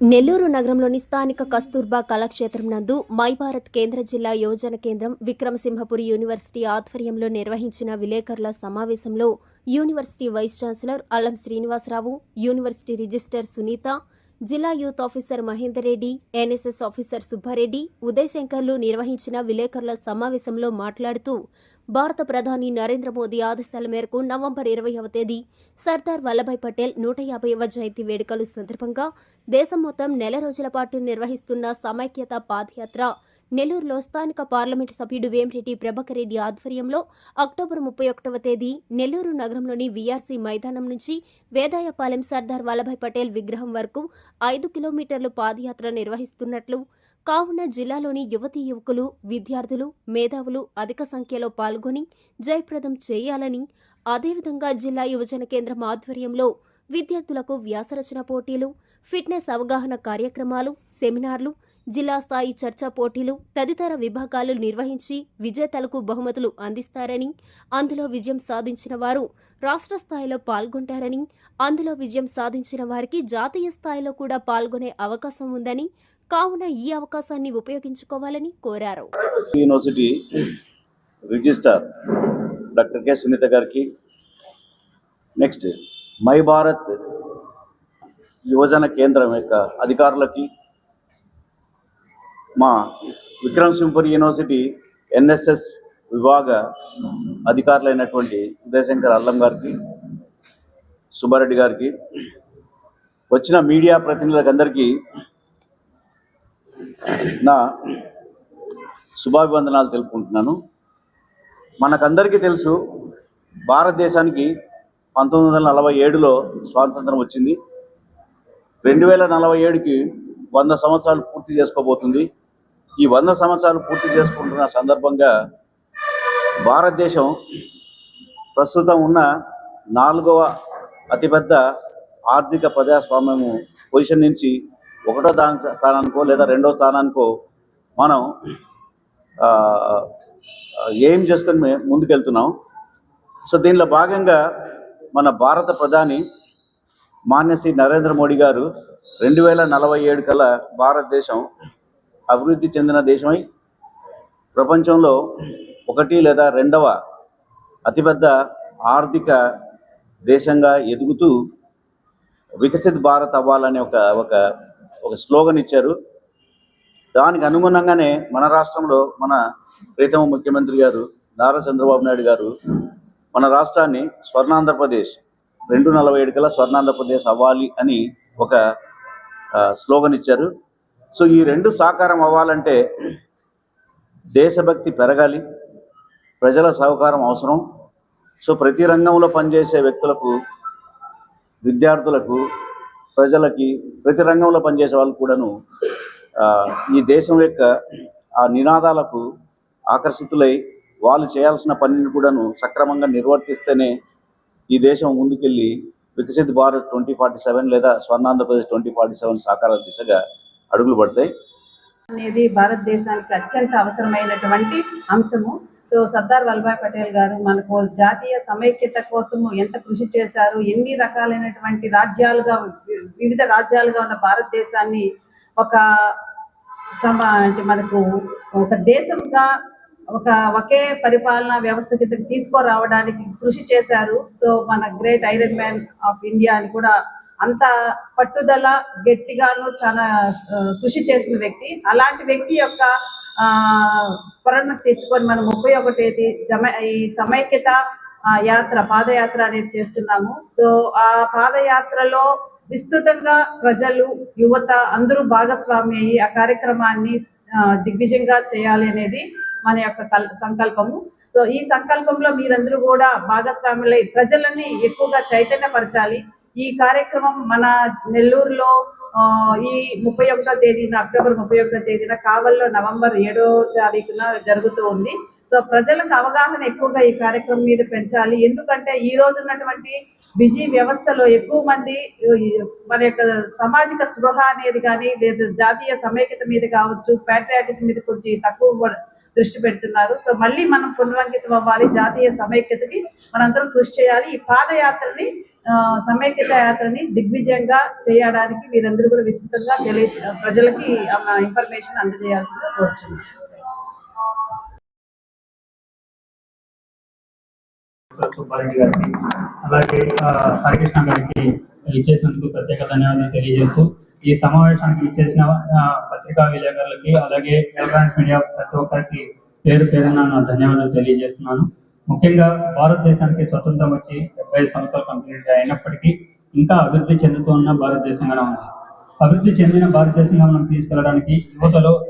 నెల్లూరు నగరంలోని స్థానిక కస్తూర్బా కళాక్షేత్రం నందు మై భారత్ కేంద్ర జిల్లా యోజన కేంద్రం విక్రమసింహపురి యూనివర్సిటీ ఆధ్వర్యంలో నిర్వహించిన విలేకరుల సమావేశంలో యూనివర్సిటీ వైస్ ఛాన్సలర్ అల్లం శ్రీనివాసరావు యూనివర్సిటీ రిజిస్టర్ సునీత జిల్లా youth officer Mahender Reddy NSS officer Subbareddy Uday శంకర్లు నిర్వహించిన విలేకరుల సమావేశంలో మాట్లాడుతూ భారత ప్రధాని నరేంద్ర మోదీ ఆదేశాల మేరకు నవంబర్ ఇరవైవ తేదీ సర్దార్ వల్లభాయ్ పటేల్ నూట యాభైవ జయంతి వేడుకలు సందర్భంగా దేశం మొత్తం నెల రోజుల పాటు నిర్వహిస్తున్న సమైక్యత పాదయాత్ర నెల్లూరులో స్థానిక పార్లమెంటు సభ్యుడు వేమిరెడ్డి ప్రభాకర్ రెడ్డి ఆధ్వర్యంలో అక్టోబర్ ముప్పై ఒకటవ తేదీ నెల్లూరు నగరంలోని వీఆర్సీ మైదానం నుంచి వేదాయపాలెం సర్దార్ వల్లభాయ్ పటేల్ విగ్రహం వరకు ఐదు కిలోమీటర్లు పాదయాత్ర నిర్వహిస్తున్నట్లు కావున జిల్లాలోని యువతీ యువకులు విద్యార్థులు మేధావులు అధిక సంఖ్యలో పాల్గొని జయప్రదం చేయాలని అదేవిధంగా జిల్లా యువజన కేంద్రం ఆధ్వర్యంలో విద్యార్థులకు వ్యాసరచన పోటీలు ఫిట్నెస్ అవగాహన కార్యక్రమాలు సెమినార్లు జిల్లా స్థాయి చర్చా పోటీలు తదితర విభాగాలు నిర్వహించి విజేతలకు బహుమతులు అందిస్తారని అందులో విజయం సాధించిన వారు రాష్ట్ర స్థాయిలో పాల్గొంటారని అందులో విజయం సాధించిన వారికి జాతీయ స్థాయిలో కూడా పాల్గొనే అవకాశం ఉందని కావున ఈ అవకాశాన్ని ఉపయోగించుకోవాలని కోరారు. University registrar doctor K. Sunitha గారికి నెక్స్ట్ మై భారత్ యువజన కేంద్రం యొక్క అధికారులకి మా విక్రమ్ సింహపురి యూనివర్సిటీ ఎన్ఎస్ఎస్ విభాగ అధికారులైనటువంటి ఉదయశంకర్ అల్లం గారికి సుబ్బారెడ్డి గారికి వచ్చిన మీడియా ప్రతినిధులకు అందరికీ నా శుభాభివందనాలు తెలుపుకుంటున్నాను. మనకందరికీ తెలుసు భారతదేశానికి పంతొమ్మిది వందల నలభై ఏడులో స్వాతంత్రం వచ్చింది. రెండు వేల నలభై ఏడుకి వంద సంవత్సరాలు పూర్తి చేసుకోబోతుంది. ఈ వంద సంవత్సరాలు పూర్తి చేసుకుంటున్న సందర్భంగా భారతదేశం ప్రస్తుతం ఉన్న నాలుగవ అతిపెద్ద ఆర్థిక ప్రజాస్వామ్యము పొజిషన్ నుంచి ఒకటో దాని స్థానానికో లేదా రెండో స్థానానికో మనం ఏం చేసుకొని మేము ముందుకెళ్తున్నాం. సో దీనిలో భాగంగా మన భారత ప్రధాని మాన్య శ్రీ నరేంద్ర మోడీ గారు రెండు వేల నలభై ఏడు కల్లా భారతదేశం అభివృద్ధి చెందిన దేశమై ప్రపంచంలో ఒకటి లేదా రెండవ అతిపెద్ద ఆర్థిక దేశంగా ఎదుగుతూ వికసిత్ భారత్ అవ్వాలనే ఒక ఒక ఒక స్లోగన్ ఇచ్చారు. దానికి అనుగుణంగానే మన రాష్ట్రంలో మన ప్రీతమ ముఖ్యమంత్రి గారు నారా చంద్రబాబు నాయుడు గారు మన రాష్ట్రాన్ని స్వర్ణాంధ్రప్రదేశ్ రెండు నలభై ఏడు కల్లా స్వర్ణాంధ్రప్రదేశ్ అవ్వాలి అని ఒక స్లోగన్ ఇచ్చారు. సో ఈ రెండు సాకారం అవ్వాలంటే దేశభక్తి పెరగాలి ప్రజల సహకారం అవసరం. సో ప్రతి రంగంలో పనిచేసే వ్యక్తులకు విద్యార్థులకు ప్రజలకి ప్రతి రంగంలో పనిచేసే వాళ్ళకు కూడాను ఈ దేశం యొక్క ఆ నినాదాలకు ఆకర్షితులై వాళ్ళు చేయాల్సిన పనిని కూడాను సక్రమంగా నిర్వర్తిస్తేనే ఈ దేశం ముందుకెళ్ళి Viksit Bharat twenty forty seven లేదా స్వర్ణాంధ్రప్రదేశ్ ట్వంటీ ఫార్టీ సెవెన్ సాకారాల దిశగా అడుగులు పడతాయి. అనేది భారతదేశానికి అత్యంత అవసరమైనటువంటి అంశము. సో సర్దార్ వల్లభాయ్ పటేల్ గారు మనకు జాతీయ సమైక్యత కోసము ఎంత కృషి చేశారు ఎన్ని రకాలైనటువంటి రాజ్యాలుగా వివిధ రాజ్యాలుగా ఉన్న భారతదేశాన్ని ఒక సమ అంటే మనకు ఒక దేశంగా ఒక ఒకే పరిపాలనా వ్యవస్థ కిందకి తీసుకురావడానికి కృషి చేశారు. సో మన great iron man of India అని కూడా అంత పట్టుదల గట్టిగాను చాలా కృషి చేసిన వ్యక్తి. అలాంటి వ్యక్తి యొక్క ఆ, స్మరణ తెచ్చుకొని మనం ముప్పై ఒకటేది జమ ఈ సమైక్యత యాత్ర పాదయాత్ర అనేది చేస్తున్నాము. సో ఆ పాదయాత్రలో విస్తృతంగా ప్రజలు యువత అందరూ భాగస్వామి అయ్యి ఆ కార్యక్రమాన్ని దిగ్విజయంగా చేయాలి అనేది మన యొక్క కల్- సంకల్పము. సో ఈ సంకల్పంలో మీరందరూ కూడా భాగస్వాములై ప్రజలని ఎక్కువగా చైతన్యపరచాలి. ఈ కార్యక్రమం మన నెల్లూరులో ఈ ముప్పై ఒకటో తేదీన అక్టోబర్ ముప్పై ఒకటో తేదీన కావల్లో నవంబర్ ఏడో తారీఖున జరుగుతూ ఉంది. సో ప్రజలకు అవగాహన ఎక్కువగా ఈ కార్యక్రమం మీద పెంచాలి. ఎందుకంటే ఈ రోజు ఉన్నటువంటి బిజీ వ్యవస్థలో ఎక్కువ మంది మన యొక్క సామాజిక స్పృహ అనేది కానీ లేదా జాతీయ సమైక్యత మీద కావచ్చు ప్యాట్రియాటిజం మీద కొంచెం తక్కువ దృష్టి పెడుతున్నారు. సో మళ్ళీ మనం పునరంకితం అవ్వాలి. జాతీయ సమైక్యతకి మనందరం కృషి చేయాలి. ఈ పాదయాత్రని సమైక్యత యాత్రని దిగ్విజయంగా చేయడానికి మీరందరూ కూడా విస్తృతంగా తెలియ ప్రజలకి ఇన్ఫర్మేషన్ అందజేయాల్సిందిగా కోరుచున్నాను. సుబ్బారెడ్డి గారికి అలాగే హరికృష్ణ గారికి ఇచ్చేసినందుకు ప్రత్యేక ధన్యవాదాలు తెలియజేస్తూ ఈ సమావేశానికి ఇచ్చేసిన పత్రికా విలేకరులకి అలాగే ఎలక్ట్రానిక్ మీడియా ప్రతి ఒక్కరికి పేరు పేరున ధన్యవాదాలు తెలియజేస్తున్నాను. ముఖ్యంగా భారతదేశానికి స్వతంత్రం వచ్చి డెబ్బై సంవత్సరాలు కంప్లీట్ అయినప్పటికీ ఇంకా అభివృద్ధి చెందుతూ ఉన్న భారతదేశంగానే ఉంది. అభివృద్ధి చెందిన భారతదేశంగా మనం తీసుకెళ్ళడానికి యువతలో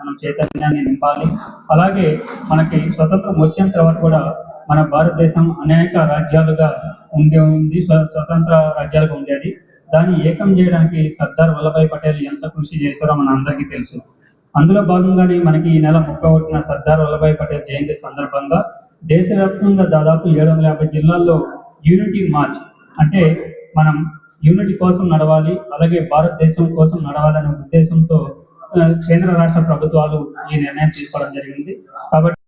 మనం చైతన్యాన్ని నింపాలి. అలాగే మనకి స్వతంత్రం వచ్చేంత తర్వాత కూడా మన భారతదేశం అనేక రాజ్యాలుగా ఉండే ఉంది స్వ- స్వతంత్ర రాజ్యాలుగా ఉండేది దాన్ని ఏకం చేయడానికి సర్దార్ వల్లభాయ్ పటేల్ ఎంత కృషి చేశారో మన అందరికీ తెలుసు. అందులో భాగంగానే మనకి ఈ నెల ముప్పై ఒకటిన సర్దార్ వల్లభాయ్ పటేల్ జయంతి సందర్భంగా దేశవ్యాప్తంగా దాదాపు ఏడు వందల యాభై జిల్లాల్లో యూనిటీ మార్చ్ అంటే మనం యూనిటీ కోసం నడవాలి అలాగే భారతదేశం కోసం నడవాలనే ఉద్దేశంతో కేంద్ర రాష్ట్ర ప్రభుత్వాలు ఈ నిర్ణయం తీసుకోవడం జరిగింది. కాబట్టి